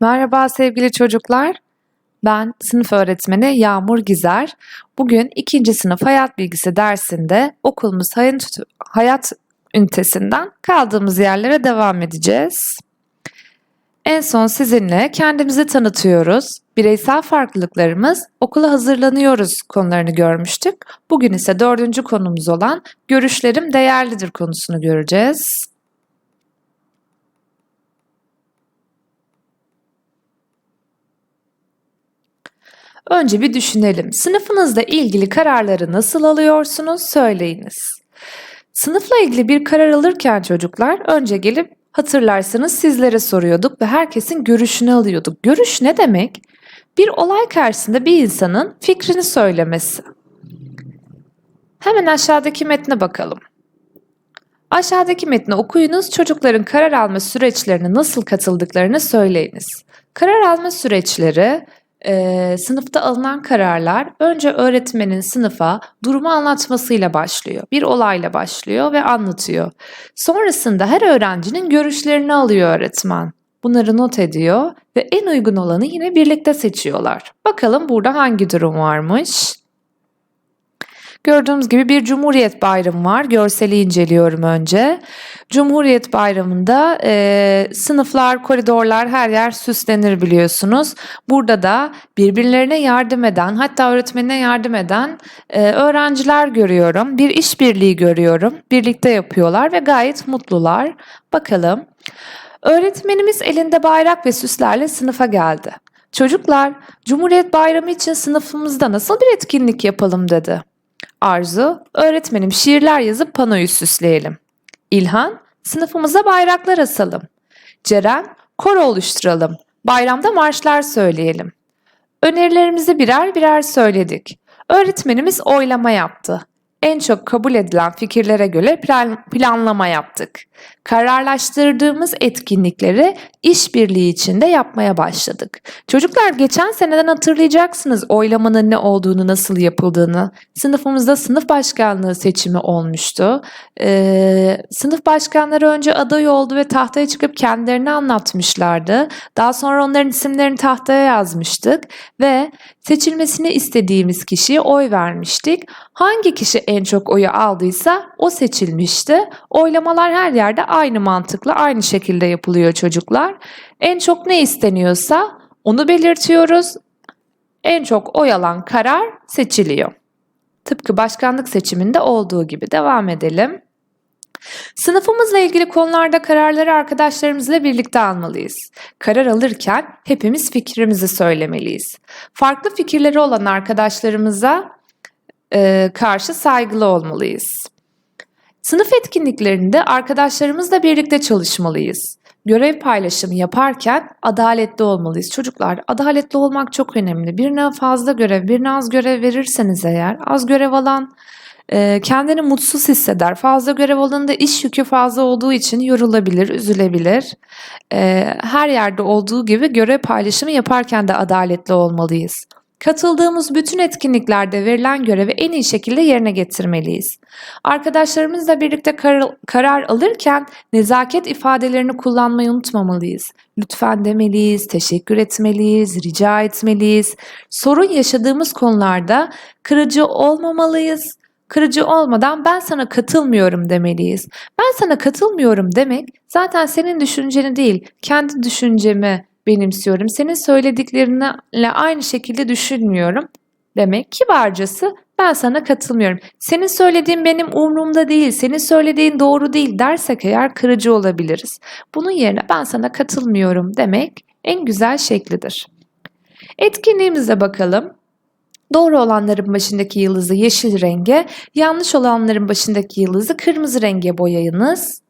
Merhaba sevgili çocuklar. Ben sınıf öğretmeni Yağmur Gizer. Bugün ikinci sınıf hayat bilgisi dersinde okulumuz hayat ünitesinden kaldığımız yerlere devam edeceğiz. En son sizinle kendimizi tanıtıyoruz. Bireysel farklılıklarımız, okula hazırlanıyoruz konularını görmüştük. Bugün ise dördüncü konumuz olan görüşlerim değerlidir konusunu göreceğiz. Önce bir düşünelim. Sınıfınızla ilgili kararları nasıl alıyorsunuz? Söyleyiniz. Sınıfla ilgili bir karar alırken çocuklar önce gelip hatırlarsanız sizlere soruyorduk ve herkesin görüşünü alıyorduk. Görüş ne demek? Bir olay karşısında bir insanın fikrini söylemesi. Hemen aşağıdaki metne bakalım. Aşağıdaki metni okuyunuz, çocukların karar alma süreçlerine nasıl katıldıklarını söyleyiniz. Karar alma süreçleri e, sınıfta alınan kararlar önce öğretmenin sınıfa durumu anlatmasıyla başlıyor. Bir olayla başlıyor ve anlatıyor. Sonrasında her öğrencinin görüşlerini alıyor öğretmen. Bunları not ediyor ve en uygun olanı yine birlikte seçiyorlar. Bakalım burada hangi durum varmış? Gördüğümüz gibi bir Cumhuriyet Bayramı var. Görseli inceliyorum önce. Cumhuriyet Bayramı'nda e, sınıflar, koridorlar her yer süslenir biliyorsunuz. Burada da birbirlerine yardım eden, hatta öğretmenine yardım eden e, öğrenciler görüyorum. Bir işbirliği görüyorum. Birlikte yapıyorlar ve gayet mutlular. Bakalım. Öğretmenimiz elinde bayrak ve süslerle sınıfa geldi. Çocuklar, Cumhuriyet Bayramı için sınıfımızda nasıl bir etkinlik yapalım dedi. Arzu, öğretmenim şiirler yazıp panoyu süsleyelim. İlhan, sınıfımıza bayraklar asalım. Ceren, koro oluşturalım. Bayramda marşlar söyleyelim. Önerilerimizi birer birer söyledik. Öğretmenimiz oylama yaptı en çok kabul edilen fikirlere göre planlama yaptık. Kararlaştırdığımız etkinlikleri işbirliği içinde yapmaya başladık. Çocuklar geçen seneden hatırlayacaksınız oylamanın ne olduğunu, nasıl yapıldığını. Sınıfımızda sınıf başkanlığı seçimi olmuştu. Ee, sınıf başkanları önce aday oldu ve tahtaya çıkıp kendilerini anlatmışlardı. Daha sonra onların isimlerini tahtaya yazmıştık ve seçilmesini istediğimiz kişiye oy vermiştik. Hangi kişi en çok oyu aldıysa o seçilmişti. Oylamalar her yerde aynı mantıkla aynı şekilde yapılıyor çocuklar. En çok ne isteniyorsa onu belirtiyoruz. En çok oy alan karar seçiliyor. Tıpkı başkanlık seçiminde olduğu gibi devam edelim. Sınıfımızla ilgili konularda kararları arkadaşlarımızla birlikte almalıyız. Karar alırken hepimiz fikrimizi söylemeliyiz. Farklı fikirleri olan arkadaşlarımıza e, karşı saygılı olmalıyız. Sınıf etkinliklerinde arkadaşlarımızla birlikte çalışmalıyız. Görev paylaşımı yaparken adaletli olmalıyız. Çocuklar adaletli olmak çok önemli. Birine fazla görev, birine az görev verirseniz eğer az görev alan e, kendini mutsuz hisseder. Fazla görev alanında iş yükü fazla olduğu için yorulabilir, üzülebilir. E, her yerde olduğu gibi görev paylaşımı yaparken de adaletli olmalıyız. Katıldığımız bütün etkinliklerde verilen görevi en iyi şekilde yerine getirmeliyiz. Arkadaşlarımızla birlikte kar karar alırken nezaket ifadelerini kullanmayı unutmamalıyız. Lütfen demeliyiz, teşekkür etmeliyiz, rica etmeliyiz. Sorun yaşadığımız konularda kırıcı olmamalıyız. Kırıcı olmadan ben sana katılmıyorum demeliyiz. Ben sana katılmıyorum demek zaten senin düşünceni değil, kendi düşüncemi benimsiyorum. Senin söylediklerinle aynı şekilde düşünmüyorum. Demek kibarcası ben sana katılmıyorum. Senin söylediğin benim umurumda değil, senin söylediğin doğru değil dersek eğer kırıcı olabiliriz. Bunun yerine ben sana katılmıyorum demek en güzel şeklidir. Etkinliğimize bakalım. Doğru olanların başındaki yıldızı yeşil renge, yanlış olanların başındaki yıldızı kırmızı renge boyayınız.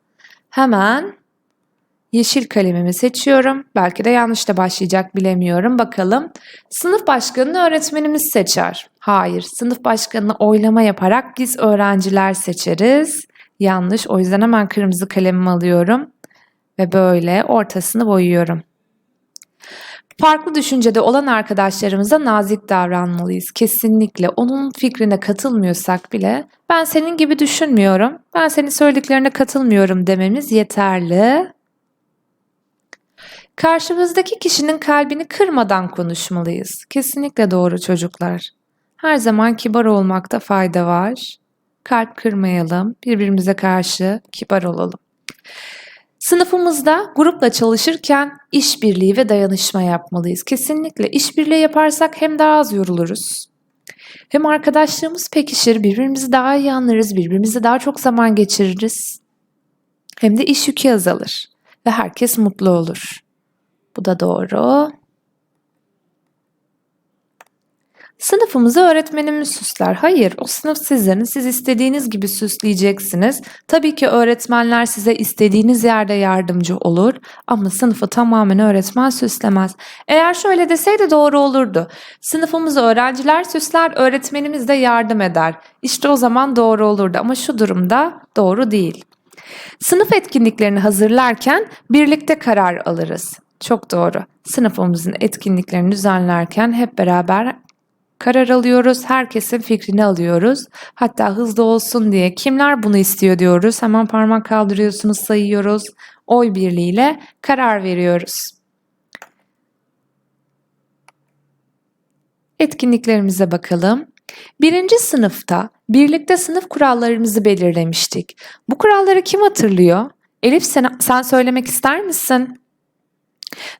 Hemen Yeşil kalemimi seçiyorum. Belki de yanlış da başlayacak bilemiyorum. Bakalım. Sınıf başkanını öğretmenimiz seçer. Hayır. Sınıf başkanını oylama yaparak biz öğrenciler seçeriz. Yanlış. O yüzden hemen kırmızı kalemimi alıyorum. Ve böyle ortasını boyuyorum. Farklı düşüncede olan arkadaşlarımıza nazik davranmalıyız. Kesinlikle onun fikrine katılmıyorsak bile ben senin gibi düşünmüyorum, ben senin söylediklerine katılmıyorum dememiz yeterli. Karşımızdaki kişinin kalbini kırmadan konuşmalıyız. Kesinlikle doğru çocuklar. Her zaman kibar olmakta fayda var. Kalp kırmayalım, birbirimize karşı kibar olalım. Sınıfımızda grupla çalışırken işbirliği ve dayanışma yapmalıyız. Kesinlikle işbirliği yaparsak hem daha az yoruluruz. Hem arkadaşlığımız pekişir, birbirimizi daha iyi anlarız, birbirimize daha çok zaman geçiririz. Hem de iş yükü azalır ve herkes mutlu olur. Bu da doğru. Sınıfımızı öğretmenimiz süsler. Hayır, o sınıf sizlerin. Siz istediğiniz gibi süsleyeceksiniz. Tabii ki öğretmenler size istediğiniz yerde yardımcı olur ama sınıfı tamamen öğretmen süslemez. Eğer şöyle deseydi doğru olurdu. Sınıfımızı öğrenciler süsler, öğretmenimiz de yardım eder. İşte o zaman doğru olurdu ama şu durumda doğru değil. Sınıf etkinliklerini hazırlarken birlikte karar alırız. Çok doğru. Sınıfımızın etkinliklerini düzenlerken hep beraber karar alıyoruz. Herkesin fikrini alıyoruz. Hatta hızlı olsun diye kimler bunu istiyor diyoruz. Hemen parmak kaldırıyorsunuz, sayıyoruz. Oy birliğiyle karar veriyoruz. Etkinliklerimize bakalım. Birinci sınıfta birlikte sınıf kurallarımızı belirlemiştik. Bu kuralları kim hatırlıyor? Elif sen, sen söylemek ister misin?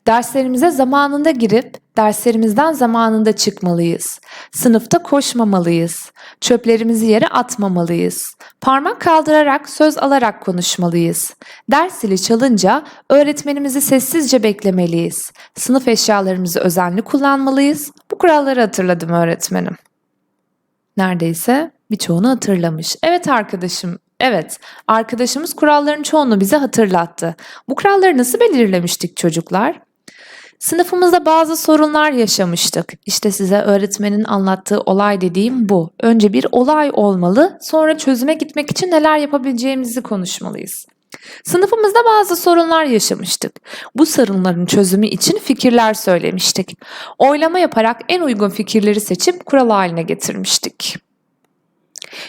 Derslerimize zamanında girip derslerimizden zamanında çıkmalıyız. Sınıfta koşmamalıyız. Çöplerimizi yere atmamalıyız. Parmak kaldırarak söz alarak konuşmalıyız. Ders zili çalınca öğretmenimizi sessizce beklemeliyiz. Sınıf eşyalarımızı özenli kullanmalıyız. Bu kuralları hatırladım öğretmenim. Neredeyse birçoğunu hatırlamış. Evet arkadaşım, Evet, arkadaşımız kuralların çoğunu bize hatırlattı. Bu kuralları nasıl belirlemiştik çocuklar? Sınıfımızda bazı sorunlar yaşamıştık. İşte size öğretmenin anlattığı olay dediğim bu. Önce bir olay olmalı, sonra çözüme gitmek için neler yapabileceğimizi konuşmalıyız. Sınıfımızda bazı sorunlar yaşamıştık. Bu sorunların çözümü için fikirler söylemiştik. Oylama yaparak en uygun fikirleri seçip kural haline getirmiştik.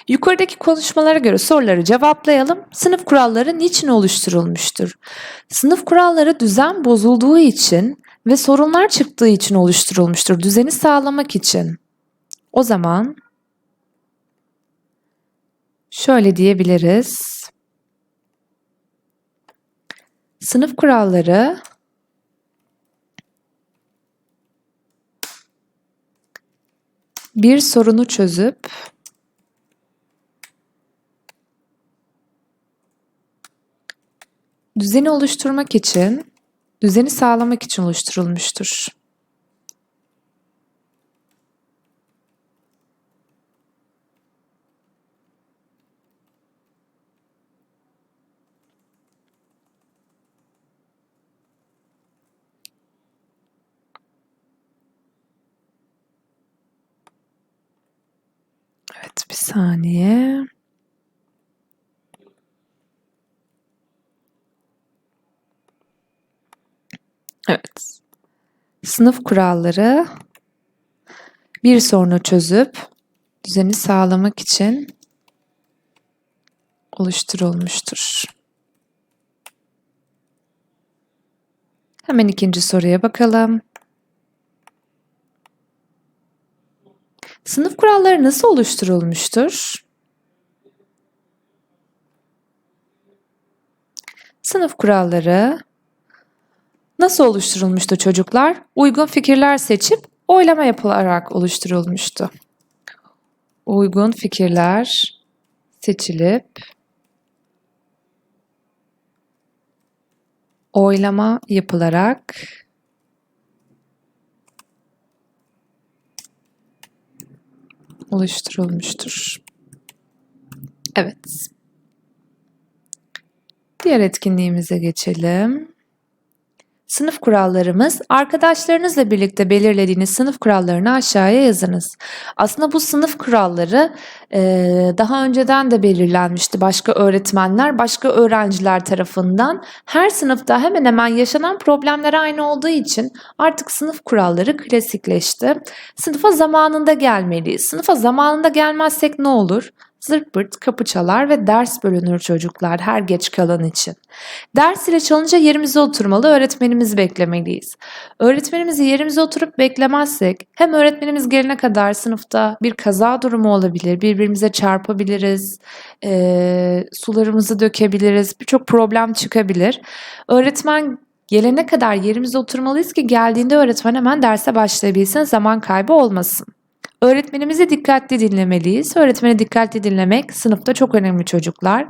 Yukarıdaki konuşmalara göre soruları cevaplayalım. Sınıf kuralları niçin oluşturulmuştur? Sınıf kuralları düzen bozulduğu için ve sorunlar çıktığı için oluşturulmuştur. Düzeni sağlamak için. O zaman şöyle diyebiliriz. Sınıf kuralları bir sorunu çözüp Düzeni oluşturmak için, düzeni sağlamak için oluşturulmuştur. Evet, bir saniye. Evet. Sınıf kuralları bir sorunu çözüp düzeni sağlamak için oluşturulmuştur. Hemen ikinci soruya bakalım. Sınıf kuralları nasıl oluşturulmuştur? Sınıf kuralları Nasıl oluşturulmuştu çocuklar? Uygun fikirler seçip oylama yapılarak oluşturulmuştu. Uygun fikirler seçilip oylama yapılarak oluşturulmuştur. Evet. Diğer etkinliğimize geçelim. Sınıf kurallarımız, arkadaşlarınızla birlikte belirlediğiniz sınıf kurallarını aşağıya yazınız. Aslında bu sınıf kuralları e, daha önceden de belirlenmişti başka öğretmenler, başka öğrenciler tarafından. Her sınıfta hemen hemen yaşanan problemler aynı olduğu için artık sınıf kuralları klasikleşti. Sınıfa zamanında gelmeliyiz. Sınıfa zamanında gelmezsek ne olur? Zırt pırt kapı çalar ve ders bölünür çocuklar her geç kalan için. Ders ile çalınca yerimize oturmalı, öğretmenimizi beklemeliyiz. Öğretmenimizi yerimize oturup beklemezsek hem öğretmenimiz gelene kadar sınıfta bir kaza durumu olabilir, birbirimize çarpabiliriz, eee, sularımızı dökebiliriz, birçok problem çıkabilir. Öğretmen gelene kadar yerimize oturmalıyız ki geldiğinde öğretmen hemen derse başlayabilsin, zaman kaybı olmasın. Öğretmenimizi dikkatli dinlemeliyiz. Öğretmeni dikkatli dinlemek sınıfta çok önemli çocuklar.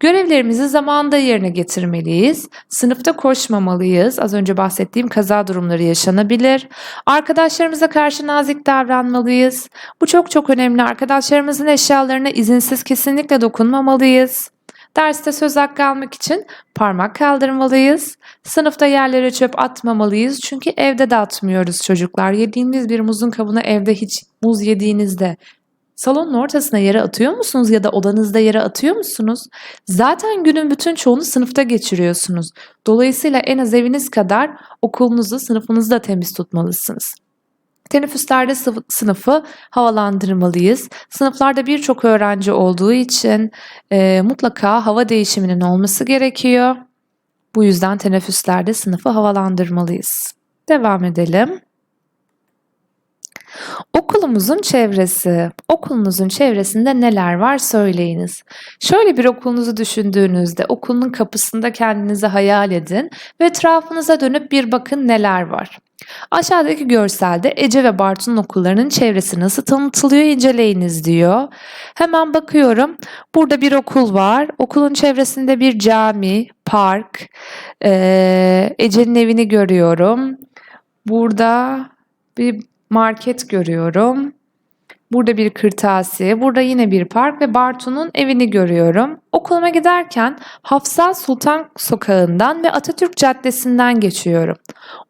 Görevlerimizi zamanında yerine getirmeliyiz. Sınıfta koşmamalıyız. Az önce bahsettiğim kaza durumları yaşanabilir. Arkadaşlarımıza karşı nazik davranmalıyız. Bu çok çok önemli. Arkadaşlarımızın eşyalarına izinsiz kesinlikle dokunmamalıyız. Derste söz hakkı almak için parmak kaldırmalıyız. Sınıfta yerlere çöp atmamalıyız. Çünkü evde de atmıyoruz çocuklar. Yediğiniz bir muzun kabuğunu evde hiç muz yediğinizde salonun ortasına yere atıyor musunuz ya da odanızda yere atıyor musunuz? Zaten günün bütün çoğunu sınıfta geçiriyorsunuz. Dolayısıyla en az eviniz kadar okulunuzu, sınıfınızı da temiz tutmalısınız. Teneffüslerde sınıfı havalandırmalıyız. Sınıflarda birçok öğrenci olduğu için e, mutlaka hava değişiminin olması gerekiyor. Bu yüzden teneffüslerde sınıfı havalandırmalıyız. Devam edelim. Okulumuzun çevresi. Okulunuzun çevresinde neler var söyleyiniz. Şöyle bir okulunuzu düşündüğünüzde okulun kapısında kendinizi hayal edin ve etrafınıza dönüp bir bakın neler var. Aşağıdaki görselde Ece ve Bartu'nun okullarının çevresi nasıl tanıtılıyor inceleyiniz diyor. Hemen bakıyorum. Burada bir okul var. Okulun çevresinde bir cami, park, eee, Ece'nin evini görüyorum. Burada bir market görüyorum. Burada bir kırtasiye, burada yine bir park ve Bartu'nun evini görüyorum. Okuluma giderken Hafsa Sultan Sokağı'ndan ve Atatürk Caddesi'nden geçiyorum.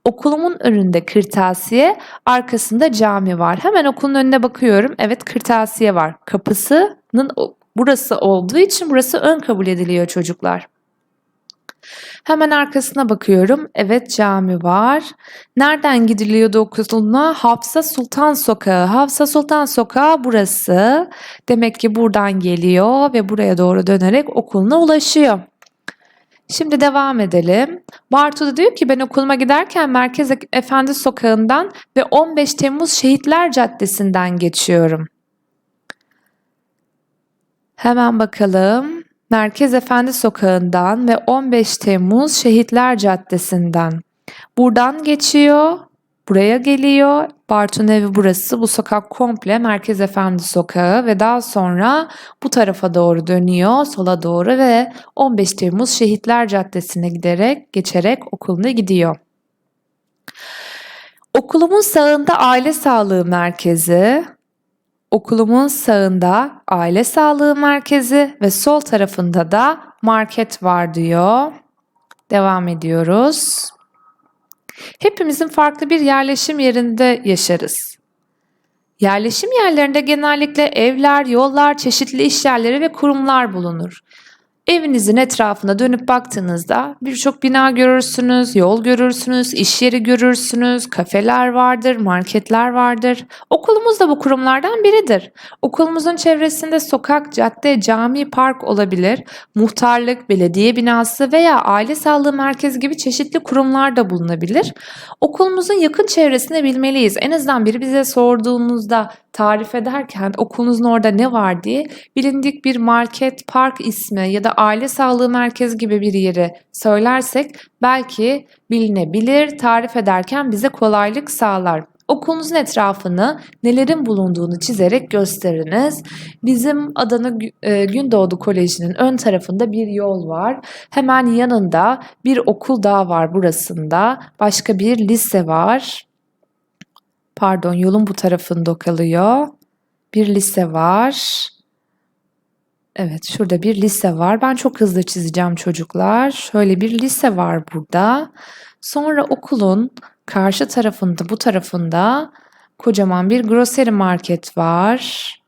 Okulumun önünde kırtasiye, arkasında cami var. Hemen okulun önüne bakıyorum. Evet kırtasiye var. Kapısının burası olduğu için burası ön kabul ediliyor çocuklar. Hemen arkasına bakıyorum. Evet cami var. Nereden gidiliyordu okuluna? Hafsa Sultan Sokağı. Hafsa Sultan Sokağı burası. Demek ki buradan geliyor ve buraya doğru dönerek okuluna ulaşıyor. Şimdi devam edelim. Bartu da diyor ki ben okuluma giderken Merkez Efendi Sokağı'ndan ve 15 Temmuz Şehitler Caddesi'nden geçiyorum. Hemen bakalım. Merkez Efendi Sokağı'ndan ve 15 Temmuz Şehitler Caddesi'nden. Buradan geçiyor, buraya geliyor. Bartu'nun evi burası. Bu sokak komple Merkez Efendi Sokağı ve daha sonra bu tarafa doğru dönüyor, sola doğru ve 15 Temmuz Şehitler Caddesi'ne giderek, geçerek okuluna gidiyor. Okulumun sağında aile sağlığı merkezi, Okulumun sağında aile sağlığı merkezi ve sol tarafında da market var diyor. Devam ediyoruz. Hepimizin farklı bir yerleşim yerinde yaşarız. Yerleşim yerlerinde genellikle evler, yollar, çeşitli iş yerleri ve kurumlar bulunur. Evinizin etrafına dönüp baktığınızda birçok bina görürsünüz, yol görürsünüz, iş yeri görürsünüz, kafeler vardır, marketler vardır. Okulumuz da bu kurumlardan biridir. Okulumuzun çevresinde sokak, cadde, cami, park olabilir. Muhtarlık, belediye binası veya aile sağlığı merkezi gibi çeşitli kurumlar da bulunabilir. Okulumuzun yakın çevresini bilmeliyiz. En azından biri bize sorduğunuzda tarif ederken okulunuzun orada ne var diye bilindik bir market, park ismi ya da aile sağlığı merkezi gibi bir yeri söylersek belki bilinebilir, tarif ederken bize kolaylık sağlar. Okulunuzun etrafını nelerin bulunduğunu çizerek gösteriniz. Bizim Adana e, Gündoğdu Koleji'nin ön tarafında bir yol var. Hemen yanında bir okul daha var burasında. Başka bir lise var. Pardon yolun bu tarafında kalıyor. Bir lise var. Evet şurada bir lise var. Ben çok hızlı çizeceğim çocuklar. Şöyle bir lise var burada. Sonra okulun karşı tarafında bu tarafında kocaman bir grocery market var.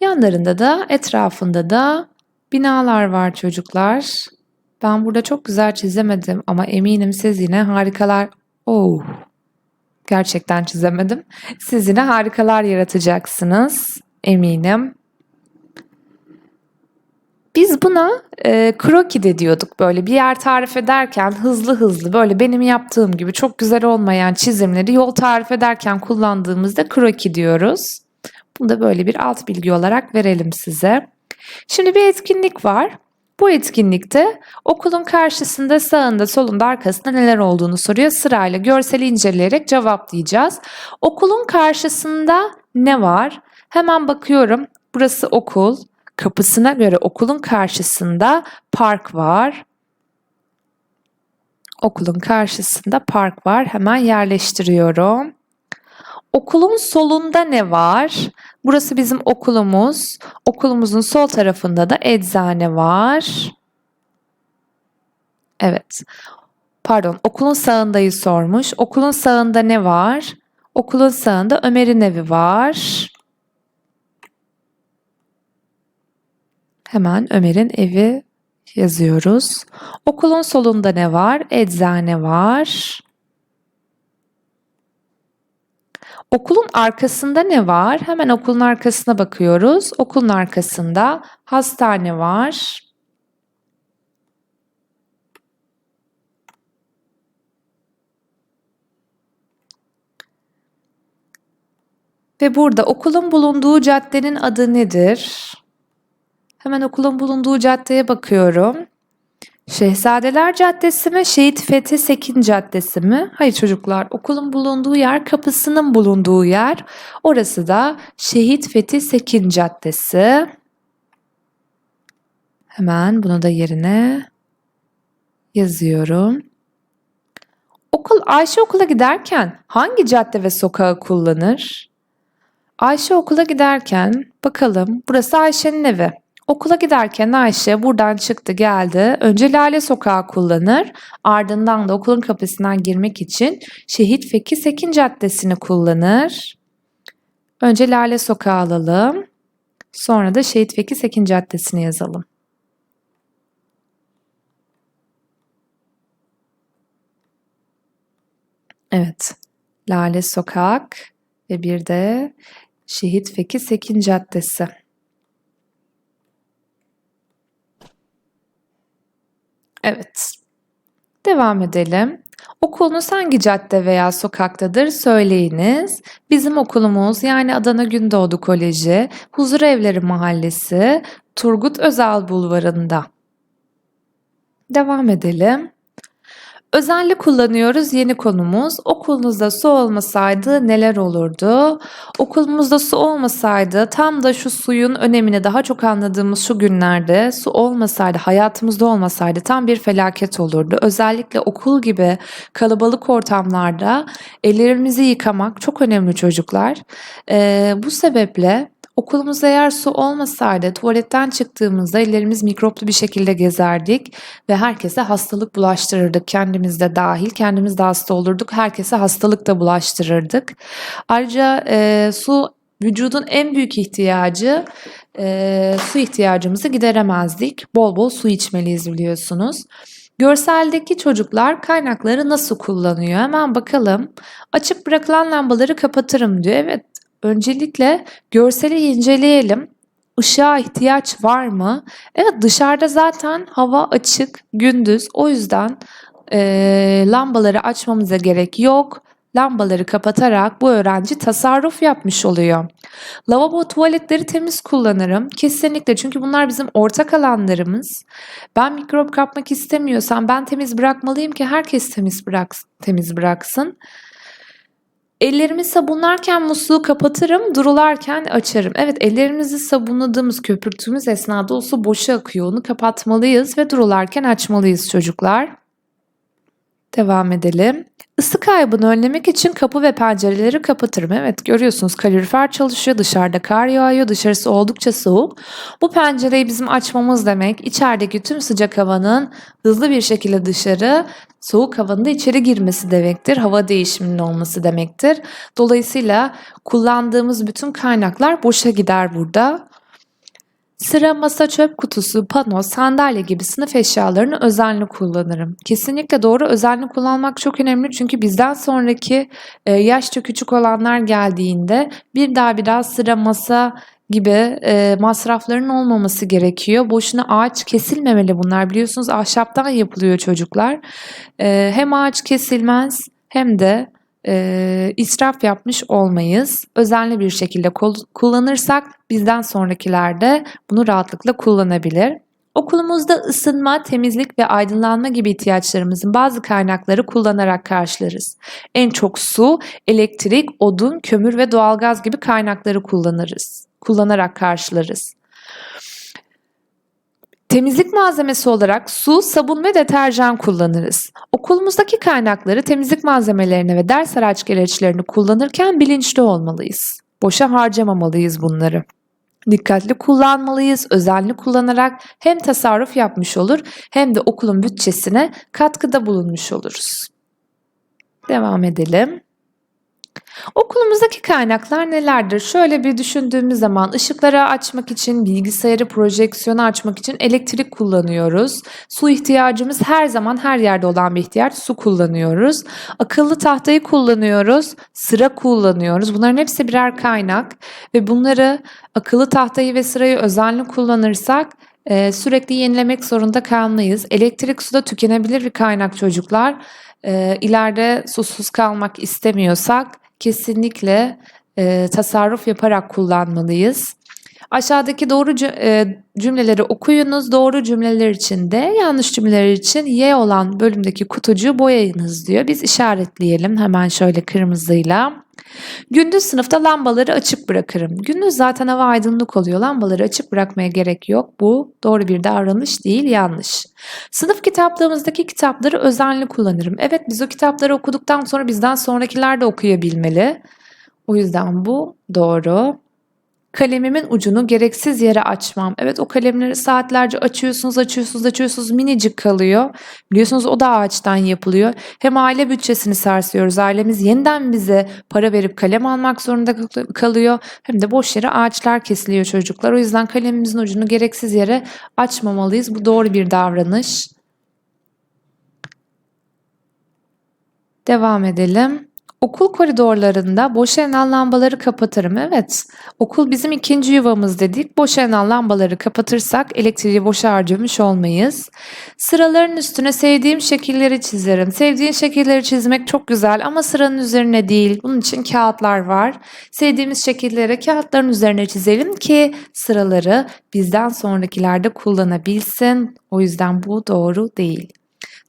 Yanlarında da etrafında da binalar var çocuklar. Ben burada çok güzel çizemedim ama eminim siz yine harikalar. Oh. Gerçekten çizemedim. Siz yine harikalar yaratacaksınız. Eminim. Biz buna e, kroki de diyorduk böyle bir yer tarif ederken hızlı hızlı böyle benim yaptığım gibi çok güzel olmayan çizimleri yol tarif ederken kullandığımızda kroki diyoruz. Bunu da böyle bir alt bilgi olarak verelim size. Şimdi bir etkinlik var. Bu etkinlikte okulun karşısında, sağında, solunda, arkasında neler olduğunu soruyor. Sırayla görseli inceleyerek cevaplayacağız. Okulun karşısında ne var? Hemen bakıyorum. Burası okul. Kapısına göre okulun karşısında park var. Okulun karşısında park var. Hemen yerleştiriyorum. Okulun solunda ne var? Burası bizim okulumuz. Okulumuzun sol tarafında da eczane var. Evet. Pardon, okulun sağındayı sormuş. Okulun sağında ne var? Okulun sağında Ömer'in evi var. Hemen Ömer'in evi yazıyoruz. Okulun solunda ne var? Eczane var. Okulun arkasında ne var? Hemen okulun arkasına bakıyoruz. Okulun arkasında hastane var. Ve burada okulun bulunduğu caddenin adı nedir? Hemen okulun bulunduğu caddeye bakıyorum. Şehzadeler Caddesi mi, Şehit Fethi Sekin Caddesi mi? Hayır çocuklar, okulun bulunduğu yer kapısının bulunduğu yer. Orası da Şehit Fethi Sekin Caddesi. Hemen bunu da yerine yazıyorum. Okul Ayşe okula giderken hangi cadde ve sokağı kullanır? Ayşe okula giderken bakalım burası Ayşe'nin evi. Okula giderken Ayşe buradan çıktı geldi. Önce Lale Sokağı kullanır. Ardından da okulun kapısından girmek için Şehit Feki Sekin Caddesi'ni kullanır. Önce Lale Sokağı alalım. Sonra da Şehit Feki Sekin Caddesi'ni yazalım. Evet. Lale Sokak ve bir de Şehit Feki Sekin Caddesi. Evet. Devam edelim. Okulunuz hangi cadde veya sokaktadır söyleyiniz. Bizim okulumuz yani Adana Gündoğdu Koleji, Huzur Evleri Mahallesi, Turgut Özal Bulvarı'nda. Devam edelim. Özenli kullanıyoruz yeni konumuz. Okulunuzda su olmasaydı neler olurdu? Okulumuzda su olmasaydı tam da şu suyun önemini daha çok anladığımız şu günlerde su olmasaydı, hayatımızda olmasaydı tam bir felaket olurdu. Özellikle okul gibi kalabalık ortamlarda ellerimizi yıkamak çok önemli çocuklar. Ee, bu sebeple Okulumuzda eğer su olmasaydı tuvaletten çıktığımızda ellerimiz mikroplu bir şekilde gezerdik ve herkese hastalık bulaştırırdık. Kendimiz de dahil kendimiz de hasta olurduk. Herkese hastalık da bulaştırırdık. Ayrıca e, su vücudun en büyük ihtiyacı e, su ihtiyacımızı gideremezdik. Bol bol su içmeliyiz biliyorsunuz. Görseldeki çocuklar kaynakları nasıl kullanıyor? Hemen bakalım. Açık bırakılan lambaları kapatırım diyor. Evet Öncelikle görseli inceleyelim. Işığa ihtiyaç var mı? Evet dışarıda zaten hava açık, gündüz. O yüzden e, lambaları açmamıza gerek yok. Lambaları kapatarak bu öğrenci tasarruf yapmış oluyor. Lavabo tuvaletleri temiz kullanırım. Kesinlikle çünkü bunlar bizim ortak alanlarımız. Ben mikrop kapmak istemiyorsam ben temiz bırakmalıyım ki herkes temiz bıraksın. Temiz bıraksın. Ellerimi sabunlarken musluğu kapatırım, durularken açarım. Evet ellerimizi sabunladığımız, köpürttüğümüz esnada o su boşa akıyor. Onu kapatmalıyız ve durularken açmalıyız çocuklar. Devam edelim. Isı kaybını önlemek için kapı ve pencereleri kapatırım. Evet görüyorsunuz kalorifer çalışıyor. Dışarıda kar yağıyor. Dışarısı oldukça soğuk. Bu pencereyi bizim açmamız demek içerideki tüm sıcak havanın hızlı bir şekilde dışarı soğuk havanın da içeri girmesi demektir. Hava değişiminin olması demektir. Dolayısıyla kullandığımız bütün kaynaklar boşa gider burada. Sıra, masa, çöp kutusu, pano, sandalye gibi sınıf eşyalarını özenli kullanırım. Kesinlikle doğru özenli kullanmak çok önemli çünkü bizden sonraki e, yaşça küçük olanlar geldiğinde bir daha bir daha sıra, masa gibi e, masrafların olmaması gerekiyor. Boşuna ağaç kesilmemeli bunlar biliyorsunuz ahşaptan yapılıyor çocuklar. E, hem ağaç kesilmez hem de e, israf yapmış olmayız. Özenli bir şekilde kullanırsak bizden sonrakiler de bunu rahatlıkla kullanabilir. Okulumuzda ısınma, temizlik ve aydınlanma gibi ihtiyaçlarımızın bazı kaynakları kullanarak karşılarız. En çok su, elektrik, odun, kömür ve doğalgaz gibi kaynakları kullanırız. Kullanarak karşılarız. Temizlik malzemesi olarak su, sabun ve deterjan kullanırız. Okulumuzdaki kaynakları temizlik malzemelerine ve ders araç gereçlerini kullanırken bilinçli olmalıyız. Boşa harcamamalıyız bunları. Dikkatli kullanmalıyız, özenli kullanarak hem tasarruf yapmış olur hem de okulun bütçesine katkıda bulunmuş oluruz. Devam edelim. Okulumuzdaki kaynaklar nelerdir? Şöyle bir düşündüğümüz zaman ışıkları açmak için, bilgisayarı, projeksiyonu açmak için elektrik kullanıyoruz. Su ihtiyacımız her zaman her yerde olan bir ihtiyaç. Su kullanıyoruz. Akıllı tahtayı kullanıyoruz. Sıra kullanıyoruz. Bunların hepsi birer kaynak ve bunları akıllı tahtayı ve sırayı özenli kullanırsak e, sürekli yenilemek zorunda kalmayız. Elektrik suda tükenebilir bir kaynak çocuklar. E, ileride susuz kalmak istemiyorsak kesinlikle e, tasarruf yaparak kullanmalıyız. Aşağıdaki doğru e, cümleleri okuyunuz. Doğru cümleler için de yanlış cümleler için Y olan bölümdeki kutucuğu boyayınız diyor. Biz işaretleyelim hemen şöyle kırmızıyla. Gündüz sınıfta lambaları açık bırakırım. Gündüz zaten hava aydınlık oluyor. Lambaları açık bırakmaya gerek yok. Bu doğru bir davranış değil, yanlış. Sınıf kitaplığımızdaki kitapları özenli kullanırım. Evet biz o kitapları okuduktan sonra bizden sonrakiler de okuyabilmeli. O yüzden bu doğru. Kalemimin ucunu gereksiz yere açmam. Evet o kalemleri saatlerce açıyorsunuz, açıyorsunuz, açıyorsunuz minicik kalıyor. Biliyorsunuz o da ağaçtan yapılıyor. Hem aile bütçesini sarsıyoruz. Ailemiz yeniden bize para verip kalem almak zorunda kal- kalıyor. Hem de boş yere ağaçlar kesiliyor çocuklar. O yüzden kalemimizin ucunu gereksiz yere açmamalıyız. Bu doğru bir davranış. Devam edelim. Okul koridorlarında boş yanan lambaları kapatırım. Evet, okul bizim ikinci yuvamız dedik. Boş yanan lambaları kapatırsak elektriği boşa harcamış olmayız. Sıraların üstüne sevdiğim şekilleri çizerim. Sevdiğin şekilleri çizmek çok güzel ama sıranın üzerine değil. Bunun için kağıtlar var. Sevdiğimiz şekilleri kağıtların üzerine çizelim ki sıraları bizden sonrakilerde kullanabilsin. O yüzden bu doğru değil.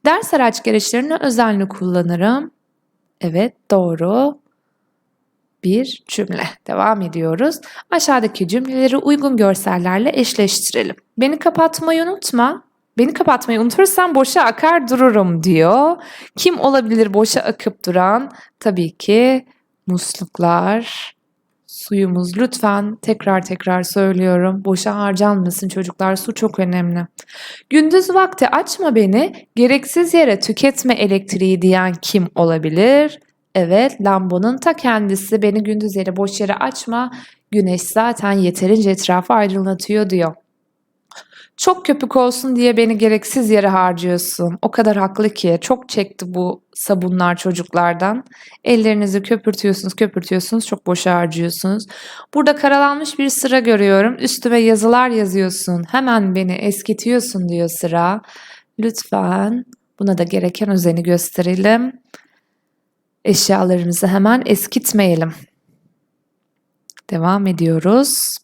Ders araç gereçlerini özenli kullanırım. Evet doğru bir cümle. Devam ediyoruz. Aşağıdaki cümleleri uygun görsellerle eşleştirelim. Beni kapatmayı unutma. Beni kapatmayı unutursan boşa akar dururum diyor. Kim olabilir boşa akıp duran? Tabii ki musluklar, suyumuz. Lütfen tekrar tekrar söylüyorum. Boşa harcanmasın çocuklar. Su çok önemli. Gündüz vakti açma beni, gereksiz yere tüketme elektriği diyen kim olabilir? Evet, lambanın ta kendisi beni gündüz yere boş yere açma. Güneş zaten yeterince etrafı aydınlatıyor diyor. Çok köpük olsun diye beni gereksiz yere harcıyorsun. O kadar haklı ki. Çok çekti bu sabunlar çocuklardan. Ellerinizi köpürtüyorsunuz, köpürtüyorsunuz. Çok boşa harcıyorsunuz. Burada karalanmış bir sıra görüyorum. Üstüme yazılar yazıyorsun. Hemen beni eskitiyorsun diyor sıra. Lütfen buna da gereken özeni gösterelim. Eşyalarımızı hemen eskitmeyelim. Devam ediyoruz.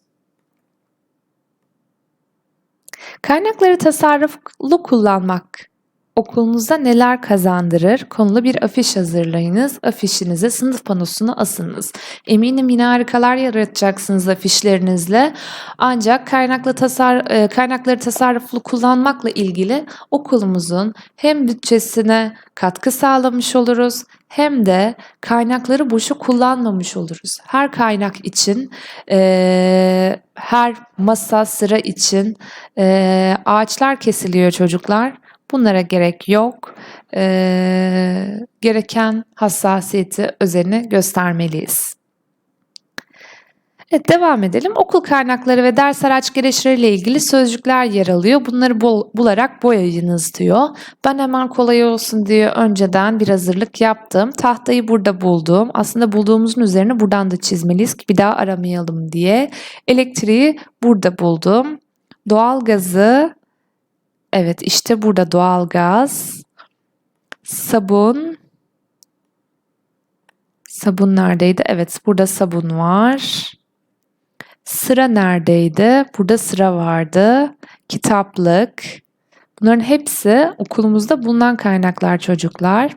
Kaynakları tasarruflu kullanmak okulunuzda neler kazandırır? Konulu bir afiş hazırlayınız. Afişinizi sınıf panosuna asınız. Eminim yine harikalar yaratacaksınız afişlerinizle. Ancak kaynaklı tasar e, kaynakları tasarruflu kullanmakla ilgili okulumuzun hem bütçesine katkı sağlamış oluruz hem de kaynakları boşa kullanmamış oluruz. Her kaynak için, e, her masa sıra için e, ağaçlar kesiliyor çocuklar. Bunlara gerek yok. E, gereken hassasiyeti, özeni göstermeliyiz. Evet devam edelim. Okul kaynakları ve ders araç gereçleriyle ilgili sözcükler yer alıyor. Bunları bul- bularak boyayınız diyor. Ben hemen kolay olsun diye önceden bir hazırlık yaptım. Tahtayı burada buldum. Aslında bulduğumuzun üzerine buradan da çizmeliyiz ki bir daha aramayalım diye. Elektriği burada buldum. Doğalgazı evet işte burada doğalgaz. Sabun Sabun neredeydi? Evet, burada sabun var. Sıra neredeydi? Burada sıra vardı. Kitaplık. Bunların hepsi okulumuzda bulunan kaynaklar çocuklar.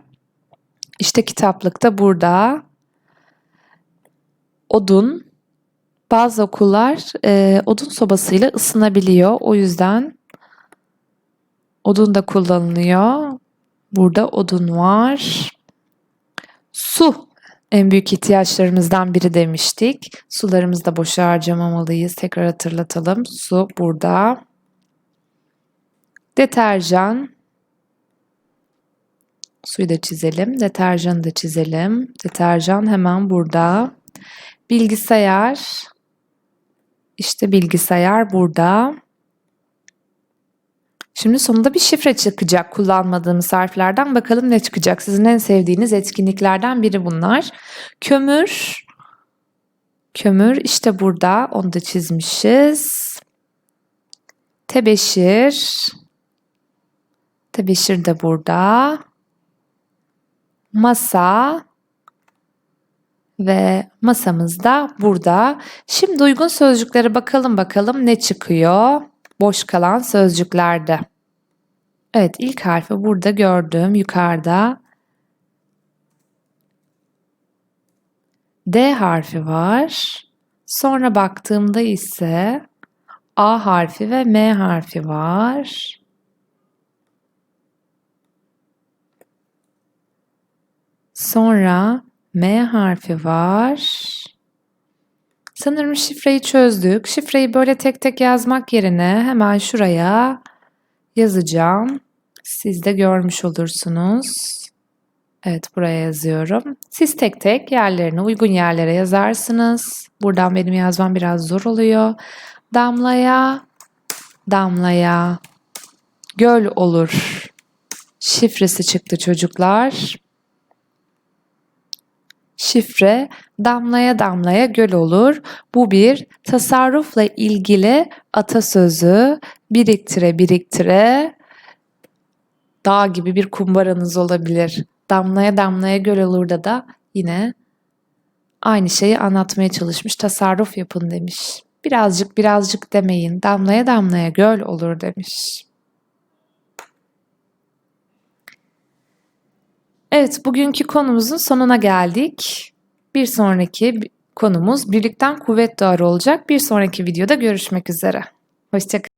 İşte kitaplık da burada. Odun. Bazı okullar e, odun sobasıyla ısınabiliyor. O yüzden odun da kullanılıyor. Burada odun var. Su en büyük ihtiyaçlarımızdan biri demiştik. Sularımızı da boşa harcamamalıyız. Tekrar hatırlatalım. Su burada. Deterjan. Suyu da çizelim. Deterjanı da çizelim. Deterjan hemen burada. Bilgisayar. İşte bilgisayar burada. Şimdi sonunda bir şifre çıkacak kullanmadığımız harflerden. Bakalım ne çıkacak? Sizin en sevdiğiniz etkinliklerden biri bunlar. Kömür. Kömür işte burada. Onu da çizmişiz. Tebeşir. Tebeşir de burada. Masa. Ve masamız da burada. Şimdi uygun sözcüklere bakalım bakalım ne çıkıyor boş kalan sözcüklerde. Evet ilk harfi burada gördüm yukarıda. D harfi var. Sonra baktığımda ise A harfi ve M harfi var. Sonra M harfi var. Sanırım şifreyi çözdük. Şifreyi böyle tek tek yazmak yerine hemen şuraya yazacağım. Siz de görmüş olursunuz. Evet buraya yazıyorum. Siz tek tek yerlerine uygun yerlere yazarsınız. Buradan benim yazmam biraz zor oluyor. Damlaya, damlaya, göl olur. Şifresi çıktı çocuklar. Şifre damlaya damlaya göl olur. Bu bir tasarrufla ilgili atasözü biriktire biriktire dağ gibi bir kumbaranız olabilir. Damlaya damlaya göl olur da da yine aynı şeyi anlatmaya çalışmış. Tasarruf yapın demiş. Birazcık birazcık demeyin. Damlaya damlaya göl olur demiş. Evet, bugünkü konumuzun sonuna geldik. Bir sonraki konumuz birlikten kuvvet doğar olacak. Bir sonraki videoda görüşmek üzere. Hoşçakalın.